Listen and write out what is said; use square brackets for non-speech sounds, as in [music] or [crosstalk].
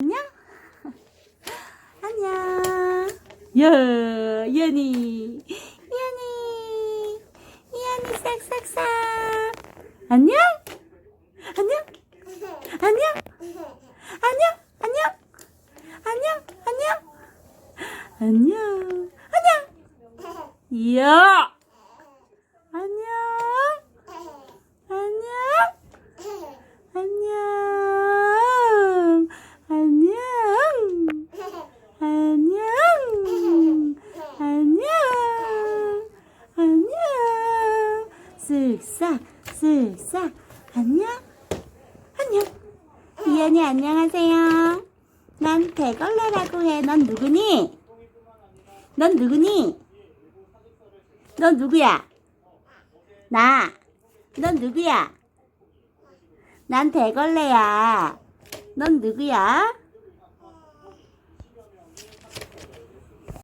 안녕? [laughs] 안녕. 야, 이현이. 이현이. 이현이 싹싹싹. 안녕? 안녕? 안녕? 안녕? 안녕? 안녕? 안녕? 안녕? 안녕? 이야! 안녕? 안녕? 안녕. 안녕. 안녕. 안녕. 안녕. 쓱싹, 쓱싹. 안녕. 안녕. 이현이 안녕하세요. 난 대걸레라고 해. 넌 누구니? 넌 누구니? 넌 누구야? 나. 넌 누구야? 난 대걸레야. 넌 누구야?